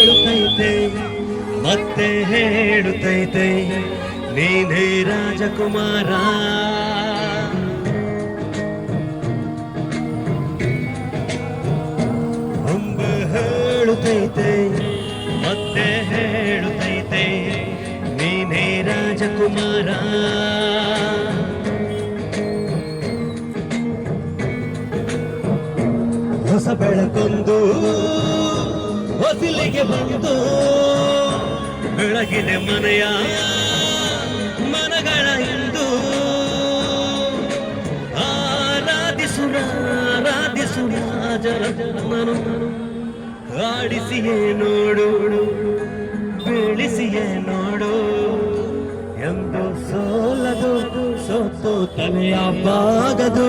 ಹೇಳುತ್ತೈತೆ. ಮತ್ತೆ ಹೇಳುತ್ತೈತೆ ನೀನೇ ರಾಜಕುಮಾರ. ಹೊಂಬ ಹೇಳುತ್ತೈತೆ ಮತ್ತೆ ಹೇಳುತ್ತೈತೆ ನೀನೇ ರಾಜಕುಮಾರ. ಹೊಸ ಬೆಳಕೊಂದು ಹೊಸಿಲಿಗೆ ಬಂದು ಬೆಳಗಿದೆ ಮನೆಯ ಮನಗಳ ಇಂದು ಆರಾಧಿಸುರ ಆರಾಧಿಸುರ ಜರ ನಾನು ಆಡಿಸಿಯೇ ನೋಡು, ಬೆಳೆಸಿಯೇ ನೋಡು. ಎಂದು ಸೋಲದು, ಸೋತು ತಲೆಯ ಬಾಗದು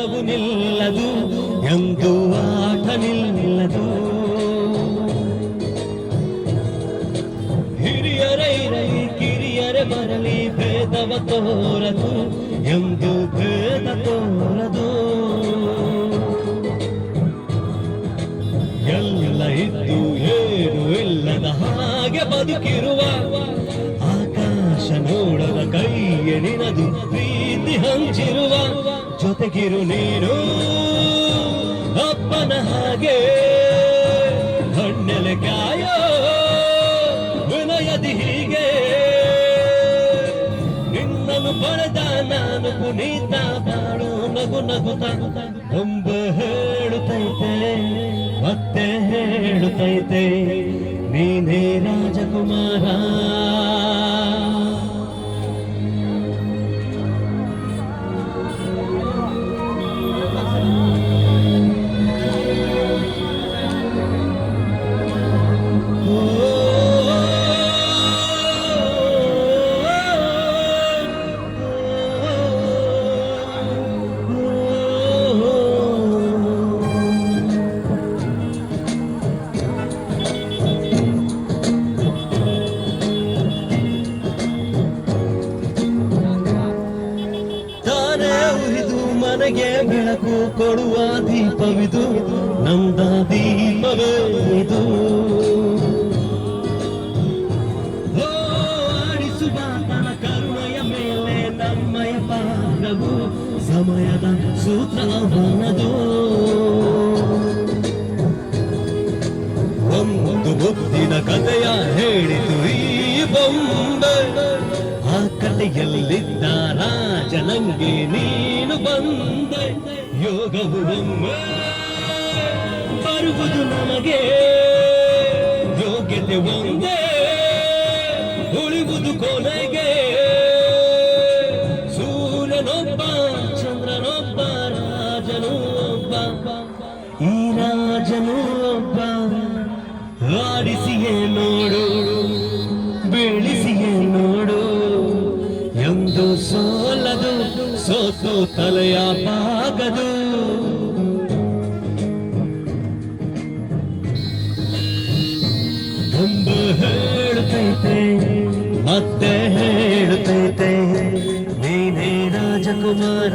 ಆಟವು ನಿಲ್ಲದು, ಎಂದು ಆಟ ನಿಲ್ಲದು. ಹಿರಿಯರೇ ಇರಲಿ ಕಿರಿಯರೇ ಬರಲಿ, ಭೇದವ ತೋರದು, ಎಂದು ಭೇದ ತೋರದು. ಎಲ್ಲ ಇದ್ದು ಏನು ಇಲ್ಲದ ಹಾಗೆ ಬದುಕಿರುವ ಆಕಾಶ ನೋಡದ ಕೈಯ ನಿನದು. ಹಂಚಿರುವ ಜೊತೆಗಿರು ನೀನು. ಅಪ್ಪನ ಹಾಗೆ ಹಣ್ಣೆಲೆ ಕಾಯೋ ವಿನಯದಿ ಹೀಗೆ. ನಿನ್ನನ್ನು ಪಡೆದ ನಾನು ಪುನೀತ ಬಾಳು ನಗು ನಗುತ್ತ ತುಂಬ ಹೇಳುತ್ತೈತೆ, ಮತ್ತೆ ಹೇಳುತ್ತೈತೆ, ನೀನೇ ರಾಜಕುಮಾರ. ಮನೆಗೆ ಬೆಳಕು ಕೊಡುವ ದೀಪವಿದು, ನಂದ ದೀಪವೇ ಇದು. ಆಡಿಸುವ ತನ ಕರುಣೆಯ ಮೇಲೆ ನಮ್ಮಯ ಪಾತ್ರವು ಸಮಯದ ಸೂತ್ರವನದು ಒಂದು ಗೊತ್ತಿನ ಕಥೆಯ ಹೇಳಿತು ಈ ಬೊಂಬೆ ಆ ಕಥೆಯಲ್ಲಿದ್ದ ರಾಜನಂಗೆ ನೀನು ಬಂದೆ ಯೋಗವು ಒಮ್ಮೆ ಬರುವುದು ನಮಗೆ. ಯೋಗ್ಯತೆ ಒಂದೇ, ಉಳಿವುದು ಕೊನೆಗೆ. ಸೂರ್ಯನೊಬ್ಬ, ಚಂದ್ರನೊಬ್ಬ, ರಾಜನು ಒಬ್ಬ, ಈ ರಾಜನು ಒಬ್ಬ. ಆಡಿಸಿಯೇ ನೋಡು. ಸೋತು ತಲೆಯ ಬಾಗದು ಒಂದು ಹೇಳುತ್ತೈತೆ ಮತ್ತೆ ಹೇಳುತ್ತೈತೆ ನೀನೇ ರಾಜಕುಮಾರ.